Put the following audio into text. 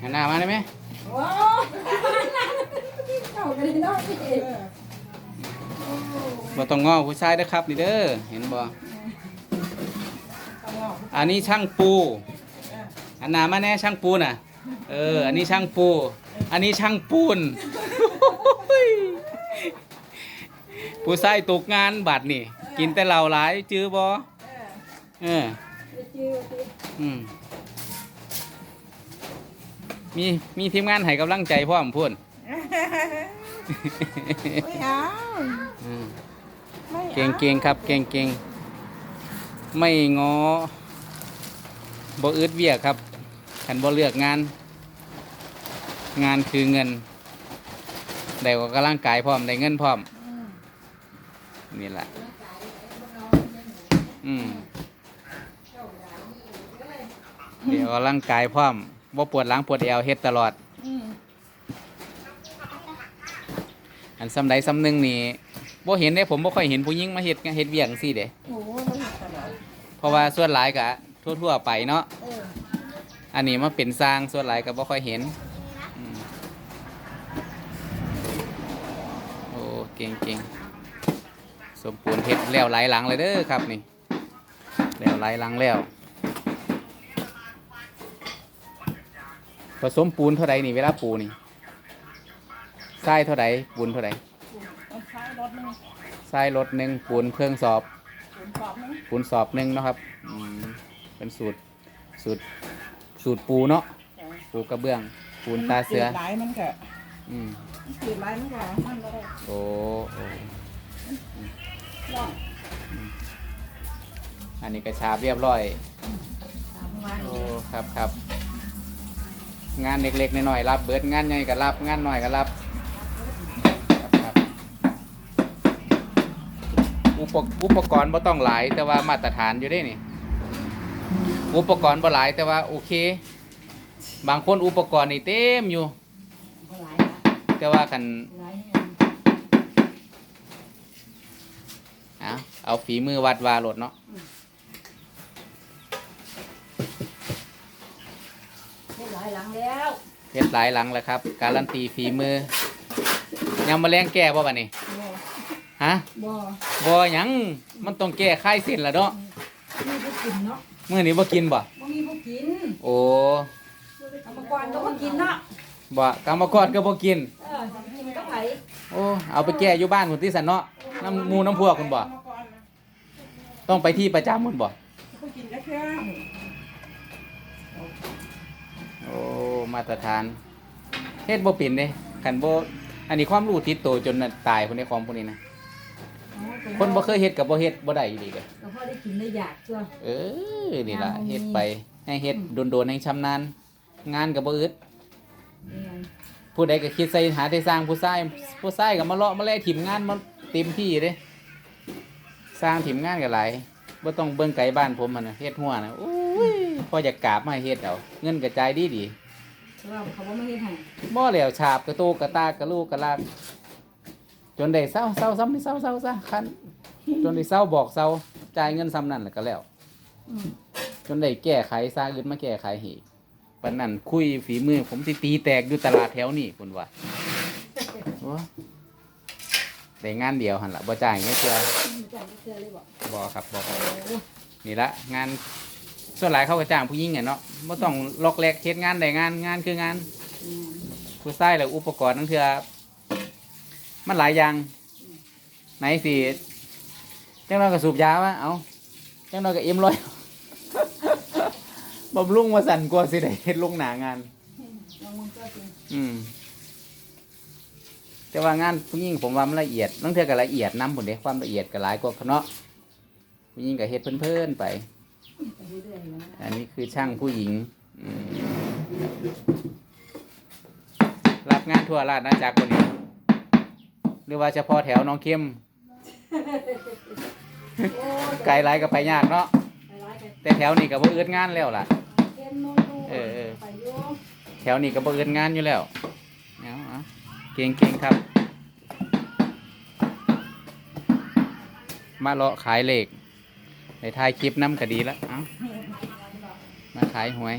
หันหน้ามาได้ไหมโอ้เข้ากันเลยเนาะพี่บ่ต้องง้อผู้ชายเด้อครับนี่เด้อเห็นบ่อันนี้ช่างปูอันหน้ามาแน่ช่างปูน่ะ เออ อันนี้ช่างปู อันนี้ช่างปูนผู้ชายตกงานบัดนี่ กินแต่เหล้าหลายจื้อบ่เออจื้อสิอืม มีมีทีมงานให้กำลังใจพร้อมพุ่นไม่เอาอืมไม่เก่งเก่งครับ เก่งเก่งไม่งอบ่อึดเวียกครับขันบ่เลือกงาน งานคือเงินได้ออกกำลังกายพร้อมได้เงินพร้อมนี่แหละอืมเดี๋ยวออกกำลังกายพร้อม บ่ปวดหลังปวดเอวเฮ็ดตลอด อืมอันซ้ำใดซ้ำหนึ่งนี่บ่เห็นได้ผมบ่ค่อยเห็นผู้หญิงมาเฮ็ดเฮ็ดเวียกจังซี่เด้โอ้เราเห็นตลอดเพราะว่าส่วนหลายก็ทั่วๆไปเนาะเอออันนี้มาเป็นสร้างส่วนหลายก็บ่ค่อยเห็นอืมโอ้เก่งเก่งสมปูนเฮ็ดแล้วหลายหลังเลยเด้อครับนี่แล้วหลายหลังแล้ว ผสมปูนเท่าใดนี่เวลาปูนี่ทรายเท่าใดปูนเท่าใดเอาใช้รถหนึงทรายรถหนึ่งปูนเครื่องสอบศูนย์สอบหนึงปูนสอบหนึ่งเนาะครับอืมเป็นสูตรสูตรสูตรปูเนาะจ้ะปูกระเบื้อง ปูนตาเสือจืดหลายมันก็อืมจืดหลายมันก็มันก็ได้โอ้โอ้ร่องอันนี้กระชาบเรียบร้อยสามวันโอ้ครับครับ งานเล็กๆน้อยๆรับเบิดงานใหญ่ก็รับงานน้อยก็รับครับอุปกอุปกรณ์บ่ต้องหลายแต่ว่ามาตรฐานอยู่ได้นี่อุปกรณ์บ่หลายแต่ว่าโอเค บางคนอุปกรณ์นี่เต็มอยู่แต่ว่ากันเอาเอาฝีมือวัดวาโหลดเนาะ หลายหลังแล้ว เพชรหลายหลังแล้วครับ การันตีฝีมือยังมาแรงแก้บ่บัดนี้บ่ฮะบ่บ่หยังมันต้องแก้ไขเส้นละเนาะมีผู้กินเนาะมื้อนี้บ่กินบ่บ่มีผู้กินโอ้กรรมกรก็บ่กินเนาะบ่กรรมกรก็บ่กินเออกินก็ไผโอ้เอาไปแก้อยู่บ้านพุ่นที่สันเนาะน้ำหมูน้ำพวกคุณบ่เอามาก่อนนะต้องไปที่ประจำพุ่นบ่เขากินกระเทียม โอ้มาตรฐานเฮ็ดบ่เป็นเด้คันบ่อันนี้ความรู้ติดตัวจนน่ะตายพุ่นในของพวกนี้นะคนบ่เคยเฮ็ดก็บ่เฮ็ดบ่ได้อยู่ดีเด้ก็พอได้กินได้อยากจ้ะเออนี่ล่ะงานบ่มีเฮ็ดไปให้เฮ็ดโดนๆให้ชำนาญงานก็บ่อึดนี่ไงผู้ใดก็คิดใส่หาได้สร้างผู้ชายผู้ชายก็มาเลาะมาแล่ถิ่มงานมาเต็มที่เด้สร้างถิ่มงานก็หลายบ่ต้องเบิ่งไกลบ้านผมมันน่ะเฮ็ดหัวน่ะโอ้ย พอจะกราบมาให้เฮ็ดเอาเงินกระจายดีดีเพราะว่าเขาบ่มาเฮ็ดให้ๆบ่แล้วฉาบกระโตกกระตากกระลูกกระลากจนได้เศร้าเศร้าซ้ำนี่เศร้าเศร้าซะคันจนได้เศร้าบอกเศร้าจ่ายเงินซ้ำนั่นแล้วก็แล้ว อืมจนได้แก้ไขสร้างอื่นมาแก้ไขให้อีกปันนั้นคุยฝีมือ ผมสิตีแตกอยู่ตลาดแถวนี้คุณว่าโอ้ได้งานเดียวหันละบ่จ่ายเงี้ยเชื่อมีจ่ายเชื่อเลยบ่บ่ครับบ่ครับโอ้นี่ละงาน ส่วนหลายเขาก็จ้างผู้หญิงไงเนาะบ่ต้องล็อกแลกเฮ็ดงานได้งานงานคืองาน ผู้ชายแล้วอุปกรณ์นั่นคือมันหลายอย่าง ไหนสิจังน้อยก็สูบยาวะเอาจังน้อยก็เอ็มร้อยบำรุงมาสั่นกว่าสิได้เฮ็ดลงหนางาน อืม แต่ว่างานผู้หญิงผมว่ามันละเอียดนั่งเทื่อก็ละเอียดน้ำผลเด้ความละเอียดก็หลายกว่าเขาเนาะผู้หญิงก็เฮ็ดเพิ่นๆไป ไปเรื่อยๆนะอันนี้คือช่างผู้หญิงอืมรับงานทั่วราชอาณาจักรคนนี้หรือว่าเฉพาะแถวหน้องเข้มโอ้ไกลหลายก็ไปยากเนาะไปร้ายกันแต่แถวนี้ก็บ่อึดงานแล้วล่ะเอ็นโนดูเออเออ ไปอยู่แถวนี้ก็บ่อึดงานอยู่แล้วเอาเอาเก่งเก่งครับ มาเลาะขายเหล็ก ไปถ่ายคลิปน้ำคดีแล้วมาขายหวย